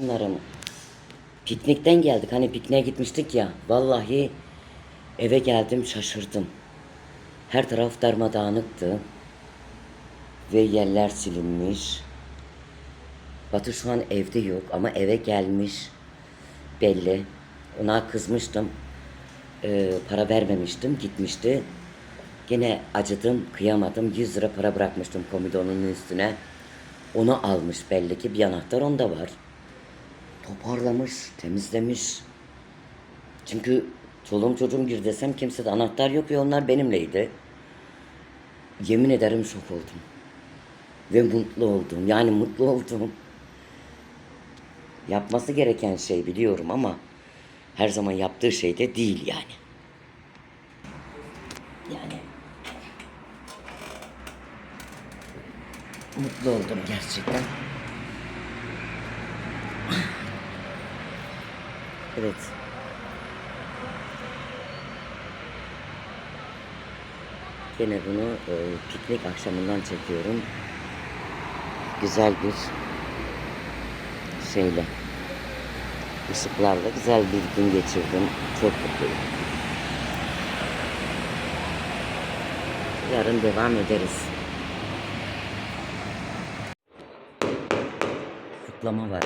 Canlarım piknikten geldik. Hani pikniğe gitmiştik ya. Vallahi eve geldim şaşırdım. Her taraf darmadağınıktı. Ve yerler silinmiş. Batu şu an evde yok ama eve gelmiş. Belli. Ona kızmıştım. Ee, para vermemiştim. Gitmişti. Gene acıdım, kıyamadım. 100 lira para bırakmıştım komidonun üstüne. Onu almış belli ki. Bir anahtar onda var. Toparlamış, temizlemiş. Çünkü çoluğum çocuğum gir desem kimsede anahtar yok ve onlar benimleydi. Yemin ederim şok oldum. Ve mutlu oldum. Yani mutlu oldum. Yapması gereken şey biliyorum ama her zaman yaptığı şey de değil yani. Yani mutlu oldum gerçekten. Evet. Yine bunu e, piknik akşamından çekiyorum. Güzel bir şeyle. ışıklarla güzel bir gün geçirdim. Çok mutluyum. Yarın devam ederiz. Kutlama var.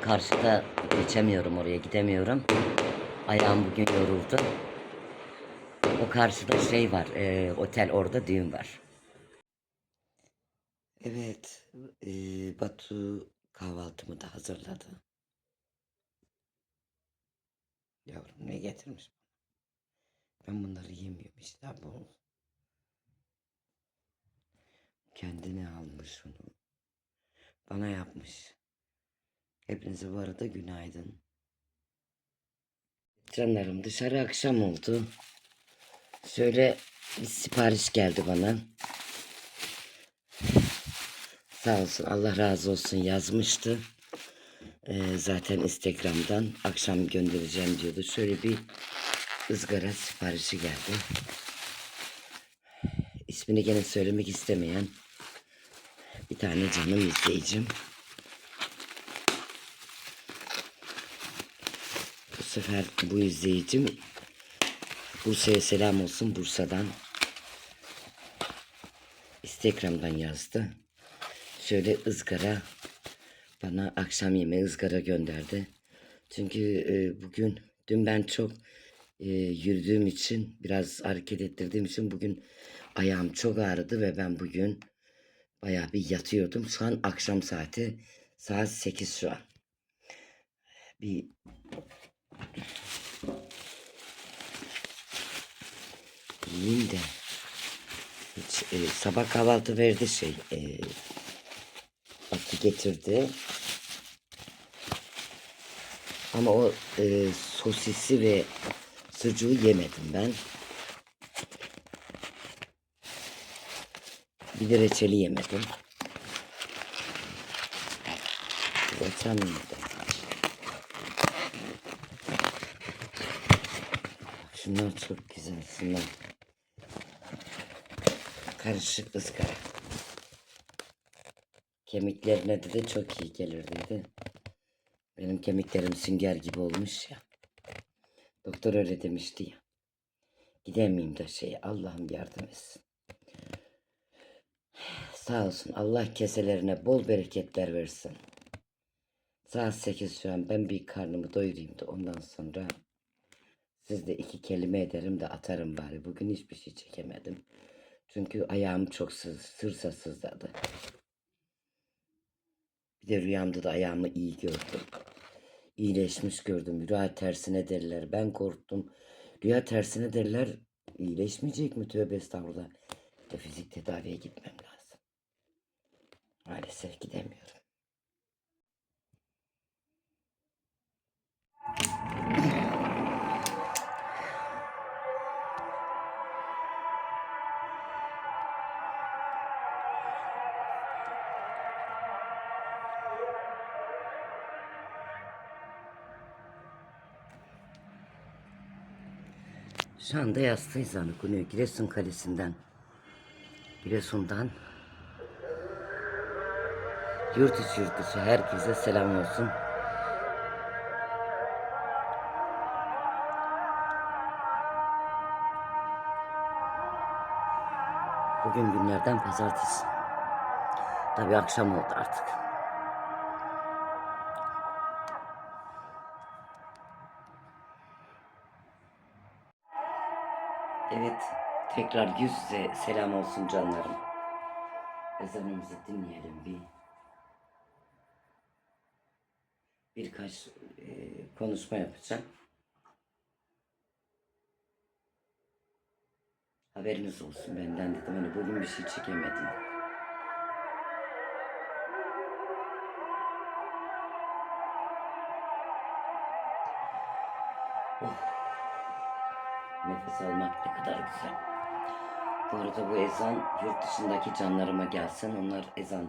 Karşıda geçemiyorum oraya gidemiyorum. Ayağım bugün yoruldu. O karşıda şey var, e, otel orada düğün var. Evet, e, Batu kahvaltımı da hazırladı. Yavrum ne getirmiş? Ben bunları yemiyorum işte bu. Kendine almış onu. Bana yapmış. Hepinize bu arada günaydın. Canlarım dışarı akşam oldu. Şöyle bir sipariş geldi bana. Sağ olsun Allah razı olsun yazmıştı. Ee, zaten Instagram'dan akşam göndereceğim diyordu. Şöyle bir ızgara siparişi geldi. İsmini gene söylemek istemeyen bir tane canım izleyicim. Sefer bu izleyicim Bursa'ya selam olsun Bursa'dan. Instagram'dan yazdı. Şöyle ızgara bana akşam yemeği ızgara gönderdi. Çünkü e, bugün dün ben çok e, yürüdüğüm için biraz hareket ettirdiğim için bugün ayağım çok ağrıdı ve ben bugün bayağı bir yatıyordum. Şu an akşam saati saat 8 şu an. Bir yiyeyim de hiç, e, sabah kahvaltı verdi şey e, Batu getirdi. Ama o e, sosisi ve sucuğu yemedim ben. Bir de reçeli yemedim. Reçel yemedim Şunlar çok güzel. Şunlar. Karışık ızgara. Kemiklerine de, de çok iyi gelir dedi. Benim kemiklerim sünger gibi olmuş ya. Doktor öyle demişti ya. Gidemeyeyim de şey Allah'ım yardım etsin. Sağ olsun Allah keselerine bol bereketler versin. Saat 8 şu an ben bir karnımı doyurayım da ondan sonra siz de iki kelime ederim de atarım bari. Bugün hiçbir şey çekemedim. Çünkü ayağım çok sız, sırsa sızladı. Bir de rüyamda da ayağımı iyi gördüm. İyileşmiş gördüm. Rüya tersine derler. Ben korktum. Rüya tersine derler. İyileşmeyecek mi? Tövbe estağfurullah. De fizik tedaviye gitmem lazım. Maalesef gidemiyorum. Şu anda yastayız Anıkunuyor. Giresun Kalesi'nden. Giresun'dan Yurt içi yurt dışı herkese selam olsun. Bugün günlerden pazartesi. Tabii akşam oldu artık. Evet, tekrar yüz yüze selam olsun canlarım. Ezanımızı dinleyelim bir. Birkaç e, konuşma yapacağım. Haberiniz olsun benden dedim. Hani bugün bir şey çekemedim. Nefes almak ne kadar güzel. Bu arada bu ezan yurt dışındaki canlarıma gelsin. Onlar ezan,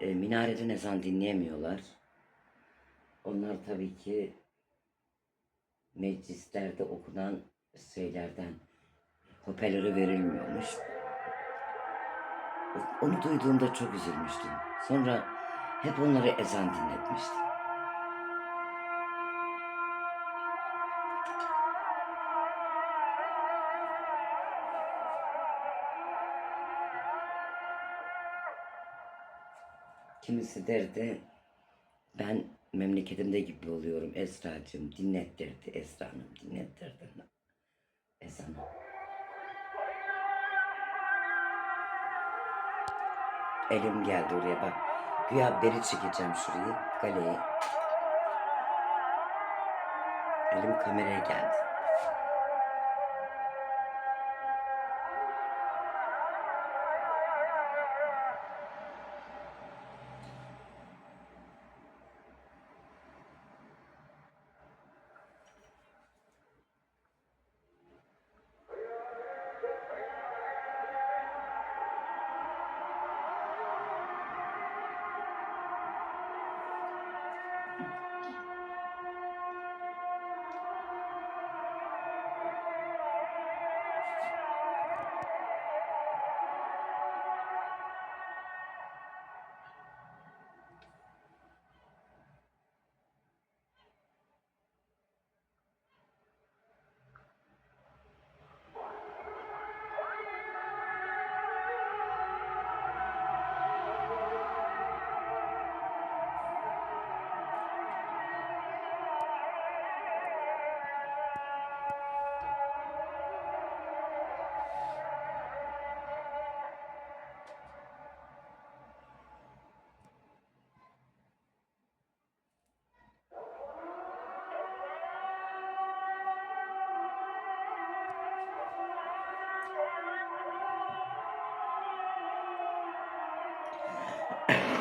e, minareden ezan dinleyemiyorlar. Onlar tabii ki meclislerde okunan şeylerden hoparlöre verilmiyormuş. Onu duyduğumda çok üzülmüştüm. Sonra hep onlara ezan dinletmiştim. Kimisi derdi ben memleketimde gibi oluyorum Esra'cığım dinlet derdi Esra Hanım. Elim geldi oraya bak. Güya beri çekeceğim şurayı galeye. Elim kameraya geldi.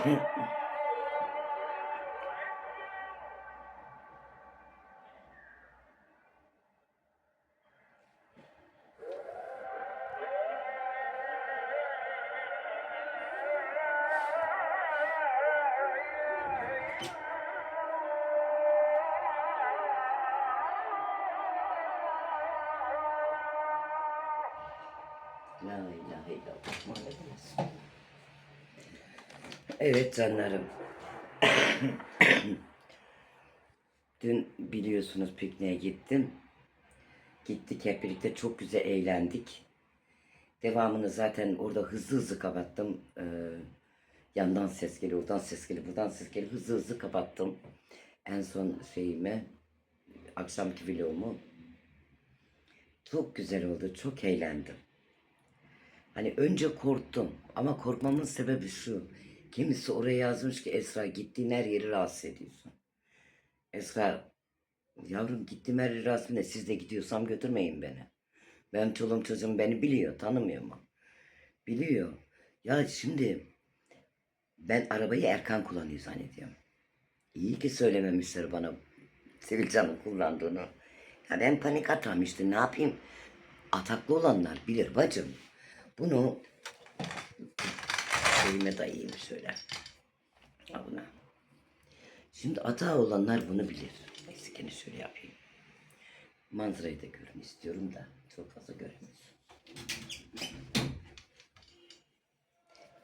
La ilahe illallah Muhammed Resul. Evet canlarım. Dün biliyorsunuz pikniğe gittim. Gittik hep birlikte çok güzel eğlendik. Devamını zaten orada hızlı hızlı kapattım. Ee, yandan ses geliyor, oradan ses geliyor, buradan ses geliyor. Hızlı hızlı kapattım. En son şeyimi, akşamki vlogumu. Çok güzel oldu, çok eğlendim. Hani önce korktum ama korkmamın sebebi şu. Kimisi oraya yazmış ki Esra gittiğin her yeri rahatsız ediyorsun. Esra yavrum gittiğim her yeri rahatsız ne? Siz de gidiyorsam götürmeyin beni. Benim çoluğum çocuğum beni biliyor tanımıyor mu? Biliyor. Ya şimdi ben arabayı Erkan kullanıyor zannediyorum. İyi ki söylememişler bana Sevilcan'ın kullandığını. Ya ben panik atam işte ne yapayım? Ataklı olanlar bilir bacım. Bunu şeyime dayayayım şöyle. Al buna. Şimdi atağı olanlar bunu bilir. Neyse gene şöyle yapayım. Manzarayı da görün istiyorum da çok fazla göremiyorsun.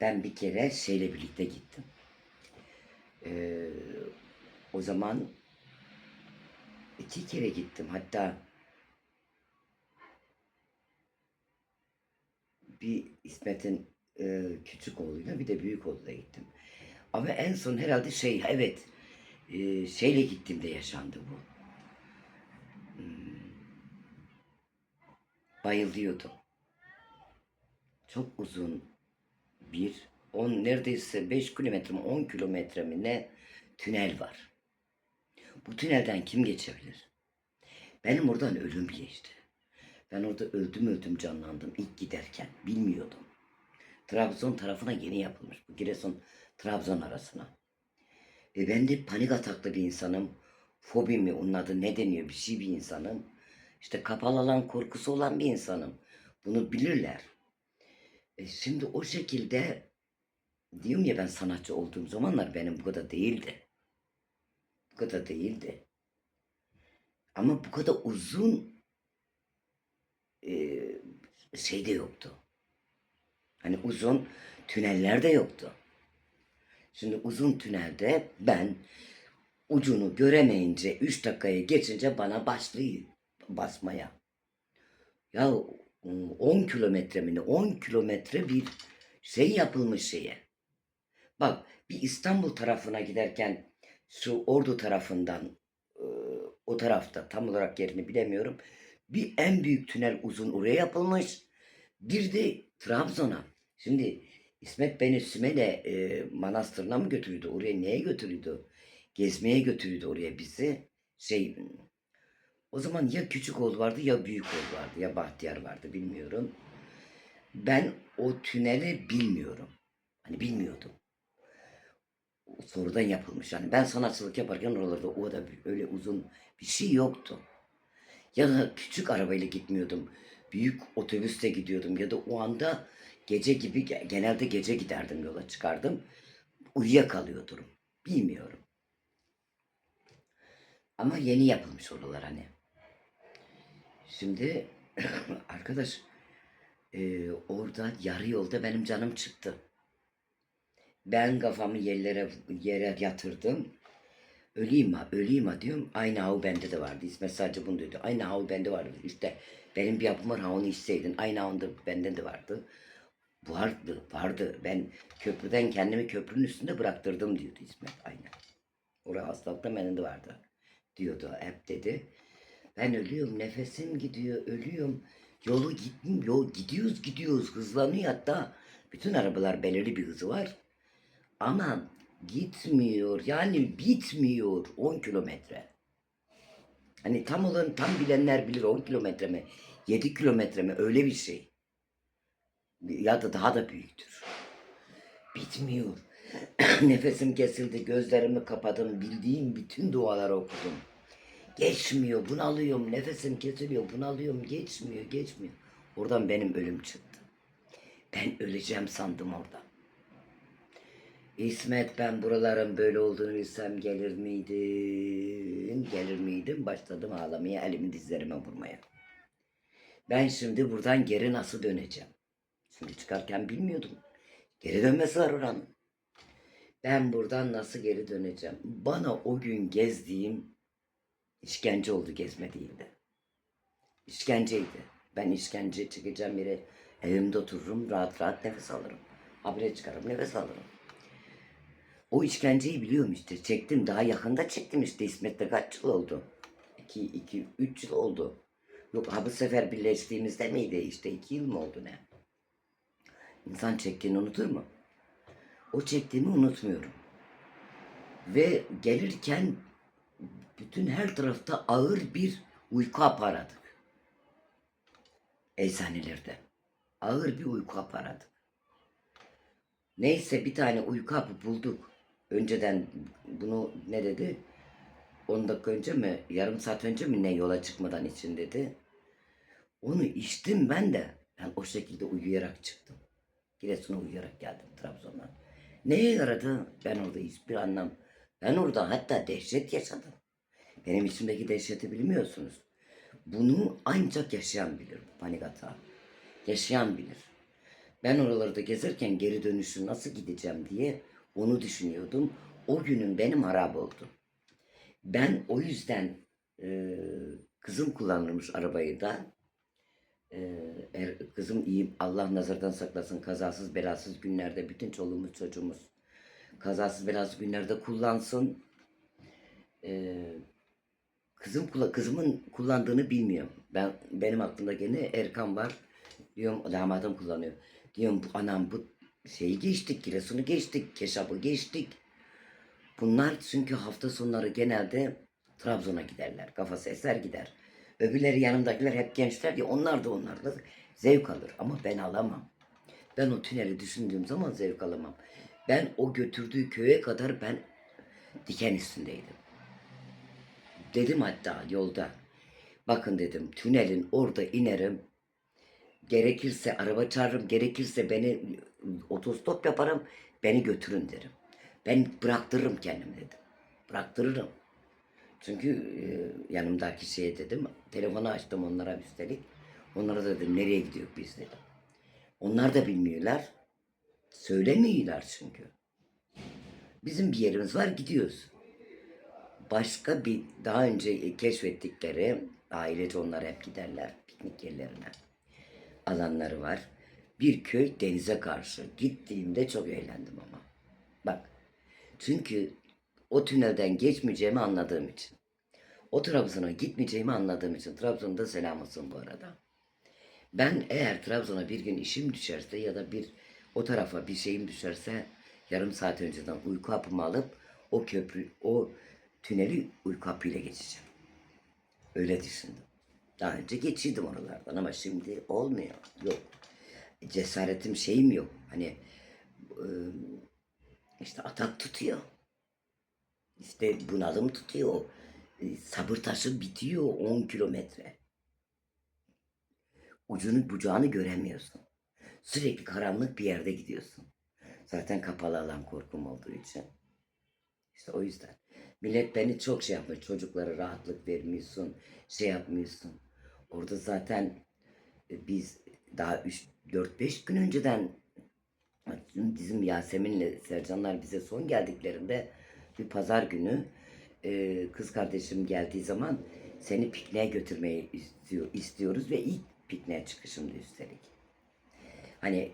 Ben bir kere şeyle birlikte gittim. Ee, o zaman iki kere gittim. Hatta bir İsmet'in e, küçük oğluyla bir de büyük oğluyla gittim. Ama en son herhalde şey evet e, şeyle gittiğimde yaşandı bu. Hmm. Bayılıyordum. Çok uzun bir 10 neredeyse 5 kilometre mi 10 kilometre mi ne tünel var. Bu tünelden kim geçebilir? Benim oradan ölüm geçti. Ben orada öldüm öldüm canlandım ilk giderken. Bilmiyordum. Trabzon tarafına yeni yapılmış. Bu Giresun Trabzon arasına. E ben de panik ataklı bir insanım. Fobi mi onun adı ne deniyor bir şey bir insanım. İşte kapalı alan korkusu olan bir insanım. Bunu bilirler. E şimdi o şekilde diyorum ya ben sanatçı olduğum zamanlar benim bu kadar değildi. Bu kadar değildi. Ama bu kadar uzun e, şey de yoktu. Hani uzun tüneller de yoktu. Şimdi uzun tünelde ben ucunu göremeyince 3 dakikaya geçince bana başlıyor basmaya. Ya 10 kilometre mi ne? 10 kilometre bir şey yapılmış şeye. Bak bir İstanbul tarafına giderken şu Ordu tarafından o tarafta tam olarak yerini bilemiyorum. Bir en büyük tünel uzun oraya yapılmış. Bir de Trabzon'a. Şimdi İsmet beni Sümele e, manastırına mı götürüyordu? Oraya neye götürüyordu? Gezmeye götürüyordu oraya bizi. Şey o zaman ya küçük oğul vardı ya büyük oğul vardı ya Bahtiyar vardı bilmiyorum. Ben o tüneli bilmiyorum. Hani bilmiyordum. Sonradan yapılmış. Yani ben sanatçılık yaparken oralarda o da öyle uzun bir şey yoktu. Ya da küçük arabayla gitmiyordum. Büyük otobüste gidiyordum ya da o anda gece gibi ge- genelde gece giderdim yola çıkardım. Uyuyakalıyordum. Bilmiyorum. Ama yeni yapılmış oralar hani. Şimdi arkadaş e, orada yarı yolda benim canım çıktı. Ben kafamı yerlere yere yatırdım. Öleyim ha, öleyim ha diyorum. Aynı havu bende de vardı. İsmet sadece bunu dedi. Aynı havu bende vardı. İşte benim bir yapım var ha içseydin. Aynı havunda bende de vardı. Vardı, vardı. Ben köprüden kendimi köprünün üstünde bıraktırdım diyordu İsmet. Aynen. Orada hastalıkta de vardı. Diyordu hep dedi. Ben ölüyorum, nefesim gidiyor, ölüyorum. Yolu gittim, yol gidiyoruz gidiyoruz hızlanıyor hatta. Bütün arabalar belirli bir hızı var. Ama gitmiyor yani bitmiyor 10 kilometre. Hani tam olan tam bilenler bilir 10 kilometre mi 7 kilometre mi öyle bir şey. Ya da daha da büyüktür. Bitmiyor. Nefesim kesildi gözlerimi kapadım bildiğim bütün duaları okudum. Geçmiyor bunalıyorum nefesim kesiliyor bunalıyorum geçmiyor geçmiyor. Oradan benim ölüm çıktı. Ben öleceğim sandım orada. İsmet ben buraların böyle olduğunu bilsem gelir miydim? Gelir miydim? Başladım ağlamaya, elimi dizlerime vurmaya. Ben şimdi buradan geri nasıl döneceğim? Şimdi çıkarken bilmiyordum. Geri dönmesi var oranın. Ben buradan nasıl geri döneceğim? Bana o gün gezdiğim işkence oldu gezme değildi. İşkenceydi. Ben işkence çekeceğim yere evimde otururum rahat rahat nefes alırım. Habire çıkarım nefes alırım. O işkenceyi biliyorum işte. Çektim. Daha yakında çektim işte. İsmet'le kaç yıl oldu? 2, 2, 3 yıl oldu. Yok ha bu sefer birleştiğimizde miydi işte? 2 yıl mı oldu ne? İnsan çektiğini unutur mu? O çektiğimi unutmuyorum. Ve gelirken bütün her tarafta ağır bir uyku hapı aradık. Eczanelerde. Ağır bir uyku hapı aradık. Neyse bir tane uyku hapı bulduk. Önceden bunu ne dedi? 10 dakika önce mi, yarım saat önce mi ne yola çıkmadan için dedi. Onu içtim ben de. Ben o şekilde uyuyarak çıktım. Giresun'a uyuyarak geldim Trabzon'dan. Neye yaradı? Ben orada hiçbir anlam. Ben orada hatta dehşet yaşadım. Benim içimdeki dehşeti bilmiyorsunuz. Bunu ancak yaşayan bilir. Panik atağı. Yaşayan bilir. Ben oralarda gezerken geri dönüşü nasıl gideceğim diye onu düşünüyordum. O günün benim harap oldu. Ben o yüzden e, kızım kullanırmış arabayı da. E, er- kızım iyi Allah nazardan saklasın kazasız belasız günlerde bütün çoluğumuz çocuğumuz kazasız belasız günlerde kullansın. E, kızım kızımın kullandığını bilmiyorum. Ben benim aklımda gene Erkan var. Diyorum damadım kullanıyor. Diyorum bu anam bu şeyi geçtik, Giresun'u geçtik, Keşap'ı geçtik. Bunlar çünkü hafta sonları genelde Trabzon'a giderler. Kafası eser gider. Öbürleri yanımdakiler hep gençler ya onlar da onlar da zevk alır. Ama ben alamam. Ben o tüneli düşündüğüm zaman zevk alamam. Ben o götürdüğü köye kadar ben diken üstündeydim. Dedim hatta yolda. Bakın dedim tünelin orada inerim. Gerekirse araba çağırırım. Gerekirse beni otostop yaparım. Beni götürün derim. Ben bıraktırırım kendim dedim. Bıraktırırım. Çünkü e, yanımdaki şeye dedim. Telefonu açtım onlara üstelik. Onlara da dedim nereye gidiyor biz dedim. Onlar da bilmiyorlar. Söylemiyorlar çünkü. Bizim bir yerimiz var gidiyoruz. Başka bir daha önce keşfettikleri ailece onlar hep giderler piknik yerlerine. Alanları var. Bir köy denize karşı. Gittiğimde çok eğlendim ama. Bak. Çünkü o tünelden geçmeyeceğimi anladığım için. O Trabzon'a gitmeyeceğimi anladığım için. Trabzon'da selam olsun bu arada. Ben eğer Trabzon'a bir gün işim düşerse ya da bir o tarafa bir şeyim düşerse yarım saat önceden uyku hapımı alıp o köprü, o tüneli uyku hapıyla geçeceğim. Öyle düşündüm. Daha önce geçiyordum oralardan ama şimdi olmuyor. Yok. Cesaretim şeyim yok. Hani e, işte atak tutuyor. İşte bunalım tutuyor. E, Sabır taşı bitiyor 10 kilometre. Ucunu bucağını göremiyorsun. Sürekli karanlık bir yerde gidiyorsun. Zaten kapalı alan korkum olduğu için. İşte o yüzden. Millet beni çok şey yapmış. Çocuklara rahatlık vermiyorsun. Şey yapmıyorsun. Orada zaten e, biz daha 4-5 gün önceden bizim Yasemin'le Sercanlar bize son geldiklerinde bir pazar günü e, kız kardeşim geldiği zaman seni pikniğe götürmeyi istiyor, istiyoruz ve ilk pikniğe çıkışımdı üstelik. Hani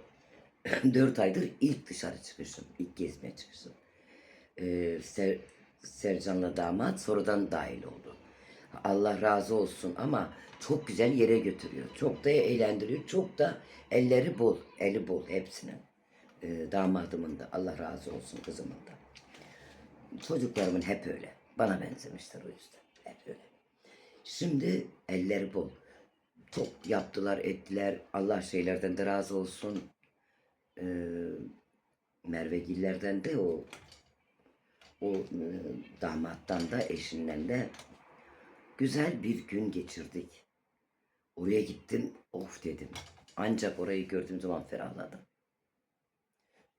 4 aydır ilk dışarı çıkışım, ilk gezmeye çıkışım. Ee, Ser- Sercan'la damat sonradan dahil oldu. Allah razı olsun ama çok güzel yere götürüyor. Çok da eğlendiriyor. Çok da elleri bol, eli bol hepsinin. Ee, damadımın da Allah razı olsun kızımın da. Çocuklarımın hep öyle. Bana benzemişler o yüzden. Hep öyle. Şimdi elleri bol. Çok yaptılar, ettiler. Allah şeylerden de razı olsun. Ee, Merve de o o e, damattan da eşinden de güzel bir gün geçirdik. Oraya gittim, of dedim. Ancak orayı gördüğüm zaman ferahladım.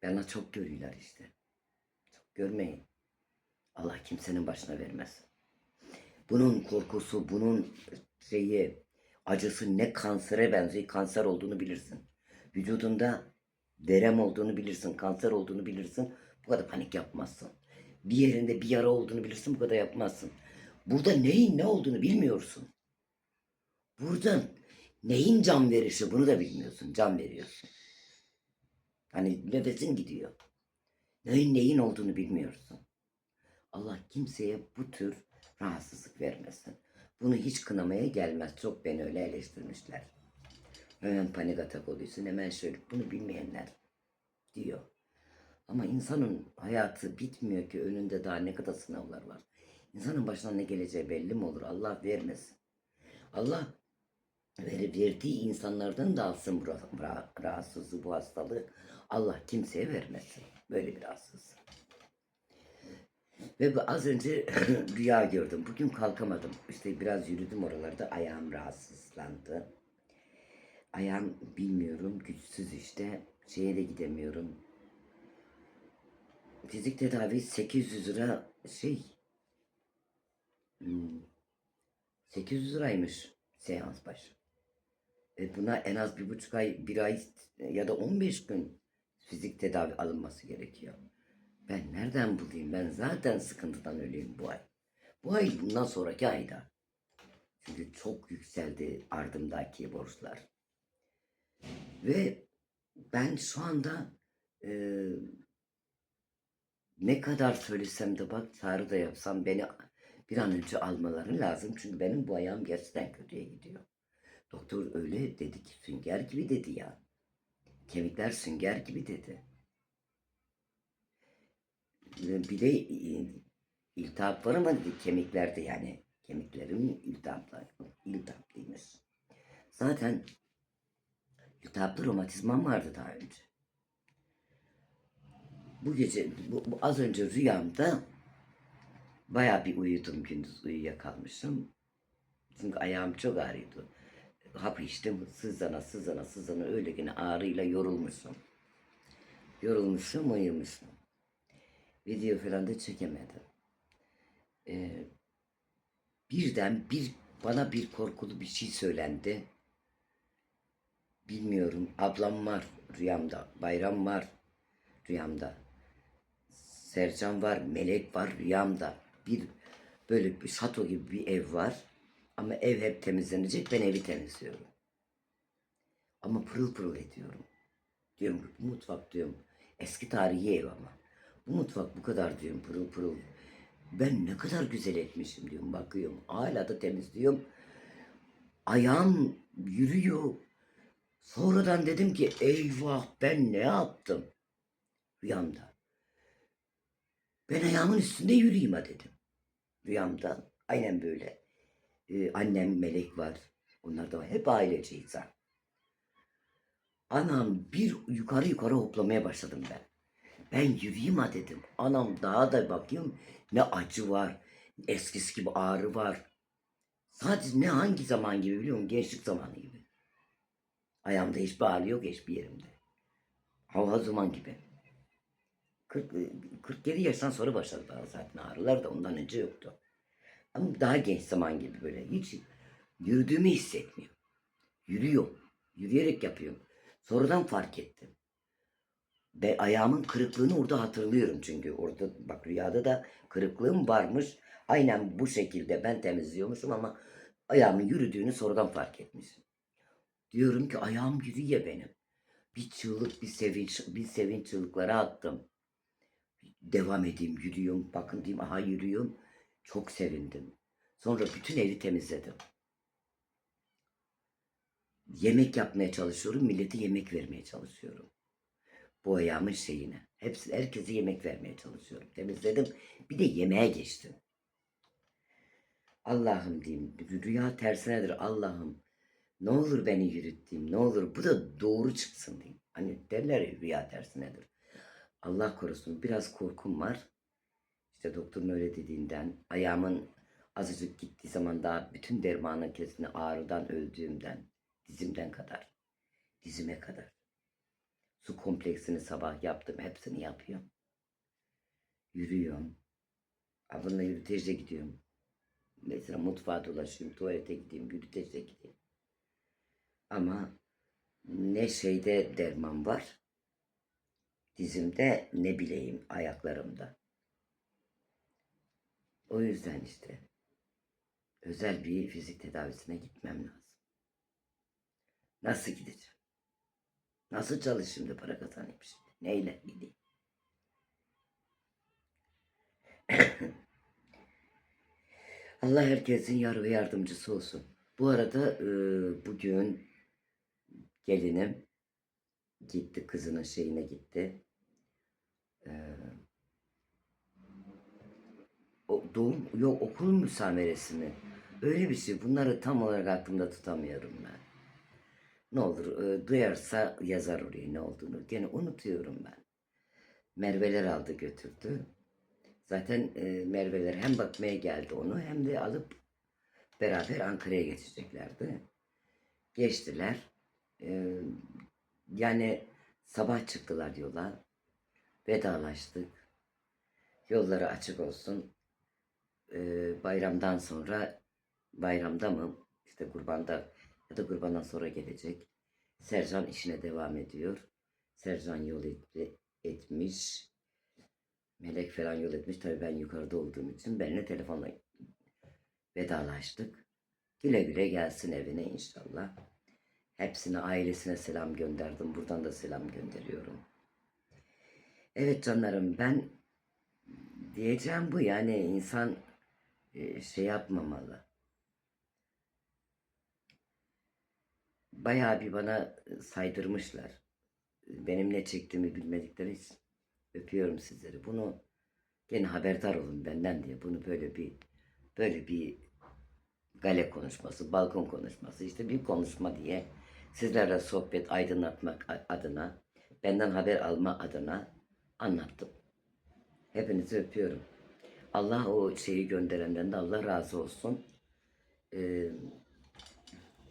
Bana çok görüyorlar işte. Çok görmeyin. Allah kimsenin başına vermez. Bunun korkusu, bunun şeyi, acısı ne kansere benziyor. Kanser olduğunu bilirsin. Vücudunda verem olduğunu bilirsin, kanser olduğunu bilirsin. Bu kadar panik yapmazsın. Bir yerinde bir yara olduğunu bilirsin, bu kadar yapmazsın. Burada neyin ne olduğunu bilmiyorsun. Burada neyin can verişi bunu da bilmiyorsun. Can veriyorsun. Hani nefesin gidiyor. Neyin neyin olduğunu bilmiyorsun. Allah kimseye bu tür rahatsızlık vermesin. Bunu hiç kınamaya gelmez. Çok beni öyle eleştirmişler. Hemen panik atak oluyorsun. Hemen şöyle bunu bilmeyenler diyor. Ama insanın hayatı bitmiyor ki önünde daha ne kadar sınavlar var. İnsanın başına ne geleceği belli mi olur? Allah vermesin. Allah ver- verdiği insanlardan da alsın bu ra- ra- rahatsızlığı, bu hastalığı. Allah kimseye vermesin. Böyle bir rahatsızlık. Ve bu- az önce rüya gördüm. Bugün kalkamadım. İşte biraz yürüdüm oralarda. Ayağım rahatsızlandı. Ayağım bilmiyorum. Güçsüz işte. Şeye de gidemiyorum. Fizik tedavi 800 lira şey. hmm, 800 liraymış seans başı. E buna en az bir buçuk ay, bir ay ya da 15 gün fizik tedavi alınması gerekiyor. Ben nerede nereden bulayım ben zaten sıkıntıdan öleyim bu ay. Bu ay bundan sonraki ayda. Çünkü çok yükseldi ardımdaki borçlar. Ve ben şu anda e, ne kadar söylesem de bak çağrı da yapsam beni bir an önce almaları lazım. Çünkü benim bu ayağım gerçekten kötüye gidiyor. Doktor öyle dedi ki sünger gibi dedi ya. Kemikler sünger gibi dedi. Bir de iltihap var ama kemiklerde yani. Kemiklerim iltihaplı, iltihaplıymış. Zaten iltihaplı romatizmam vardı daha önce. Bu gece, bu, bu az önce rüyamda bayağı bir uyudum gündüz uyuyakalmışım. Çünkü ayağım çok ağrıyordu. Hap içtim sızlana sızlana sızlana öyle yine ağrıyla yorulmuşum. Yorulmuşum uyumuşum. Video falan da çekemedim. Ee, birden bir bana bir korkulu bir şey söylendi. Bilmiyorum. Ablam var rüyamda. Bayram var rüyamda. Sercan var, Melek var rüyamda. Bir böyle bir şato gibi bir ev var. Ama ev hep temizlenecek. Ben evi temizliyorum. Ama pırıl pırıl ediyorum. Diyorum mutfak diyorum. Eski tarihi ev ama. Bu mutfak bu kadar diyorum pırıl pırıl. Ben ne kadar güzel etmişim diyorum bakıyorum. Hala da temizliyorum. Ayağım yürüyor. Sonradan dedim ki eyvah ben ne yaptım? Rüyamda. Ben ayağımın üstünde yürüyeyim ha dedim. Rüyamda aynen böyle. Ee, annem melek var. Onlar da hep aileceyiz ha. Anam bir yukarı yukarı hoplamaya başladım ben. Ben yürüyeyim ha dedim. Anam daha da bakayım ne acı var. Eskisi gibi ağrı var. Sadece ne hangi zaman gibi biliyor musun? Gençlik zamanı gibi. Ayağımda hiçbir ağrı yok hiçbir yerimde. Hava zaman gibi. 40, 47 yaştan sonra başladı bana zaten ağrılar da ondan önce yoktu. Ama daha genç zaman gibi böyle hiç yürüdüğümü hissetmiyorum. Yürüyorum. Yürüyerek yapıyorum. Sonradan fark ettim. Ve ayağımın kırıklığını orada hatırlıyorum çünkü orada bak rüyada da kırıklığım varmış. Aynen bu şekilde ben temizliyormuşum ama ayağımın yürüdüğünü sonradan fark etmişim. Diyorum ki ayağım yürüyor benim. Bir çığlık, bir sevinç, bir sevinç çığlıkları attım. Devam edeyim, yürüyorum. Bakın diyeyim, aha yürüyorum. Çok sevindim. Sonra bütün evi temizledim. Yemek yapmaya çalışıyorum, millete yemek vermeye çalışıyorum. Bu ayağımın şeyine. Hepsi, herkese yemek vermeye çalışıyorum. Temizledim. Bir de yemeğe geçtim. Allah'ım diyeyim. Rüya tersinedir Allah'ım. Ne olur beni yürüt diyeyim. Ne olur bu da doğru çıksın diyeyim. Hani derler ya rüya tersinedir. Allah korusun biraz korkum var. İşte doktorun öyle dediğinden, ayağımın azıcık gittiği zaman daha bütün dermanın kesini ağrıdan öldüğümden, dizimden kadar, dizime kadar. Su kompleksini sabah yaptım, hepsini yapıyorum. Yürüyorum. Ablamla yürüteçle gidiyorum. Mesela mutfağa dolaşıyorum, tuvalete gideyim, yürüteçle gideyim. Ama ne şeyde derman var, dizimde ne bileyim ayaklarımda. O yüzden işte özel bir fizik tedavisine gitmem lazım. Nasıl gideceğim? Nasıl çalışayım da para kazanayım şimdi? Neyle gideyim? Allah herkesin yar ve yardımcısı olsun. Bu arada e, bugün gelinim gitti kızının şeyine gitti. E, o doğum yok okul müsameresi mi? Öyle bir şey. Bunları tam olarak aklımda tutamıyorum ben. Ne olur e, duyarsa yazar oraya ne olduğunu. Gene unutuyorum ben. Merveler aldı götürdü. Zaten e, Merveler hem bakmaya geldi onu hem de alıp beraber Ankara'ya geçeceklerdi. Geçtiler. E, yani sabah çıktılar yola. Vedalaştık. Yolları açık olsun. E, bayramdan sonra bayramda mı işte kurbanda da kurbandan sonra gelecek. Sercan işine devam ediyor. Sercan yol etti, etmiş. Melek falan yol etmiş. Tabii ben yukarıda olduğum için benimle telefonla vedalaştık. Güle güle gelsin evine inşallah. Hepsine ailesine selam gönderdim. Buradan da selam gönderiyorum. Evet canlarım ben diyeceğim bu yani insan e, şey yapmamalı. Bayağı bir bana saydırmışlar. Benim ne çektiğimi bilmedikleri için. Öpüyorum sizleri. Bunu gene haberdar olun benden diye. Bunu böyle bir böyle bir gale konuşması, balkon konuşması işte bir konuşma diye sizlerle sohbet aydınlatmak adına benden haber alma adına anlattım. Hepinizi öpüyorum. Allah o şeyi gönderenden de Allah razı olsun. Ee,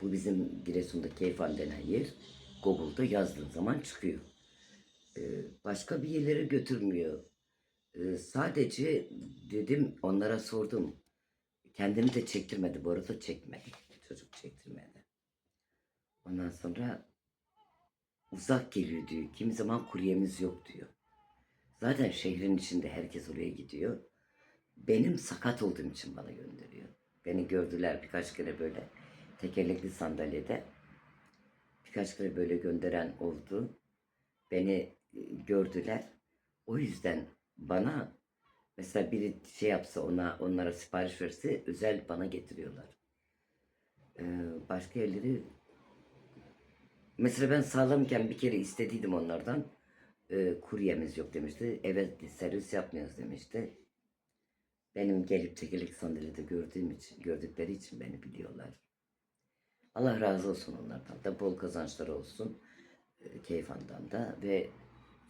bu bizim Giresun'da Keyfan denen yer. Google'da yazdığın zaman çıkıyor. Ee, başka bir yerlere götürmüyor. Ee, sadece dedim onlara sordum. Kendini de çektirmedi. Bu arada çekmedi. Çocuk çektirmedi. Ondan sonra uzak geliyor diyor. Kimi zaman kuryemiz yok diyor. Zaten şehrin içinde herkes oraya gidiyor. Benim sakat olduğum için bana gönderiyor. Beni gördüler birkaç kere böyle tekerlekli sandalyede. Birkaç kere böyle gönderen oldu. Beni e, gördüler. O yüzden bana mesela biri şey yapsa ona onlara sipariş verse özel bana getiriyorlar. Ee, başka yerleri mesela ben sağlamken bir kere istediydim onlardan. Ee, kuryemiz yok demişti. Evet servis yapmıyoruz demişti. Benim gelip tekerlek sandalyede gördüğüm için, gördükleri için beni biliyorlar. Allah razı olsun onlardan da bol kazançları olsun. E, Keyfan'dan da ve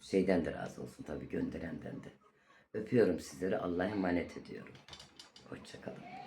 şeyden de razı olsun tabii gönderenden de. Öpüyorum sizleri. Allah'a emanet ediyorum. Hoşçakalın.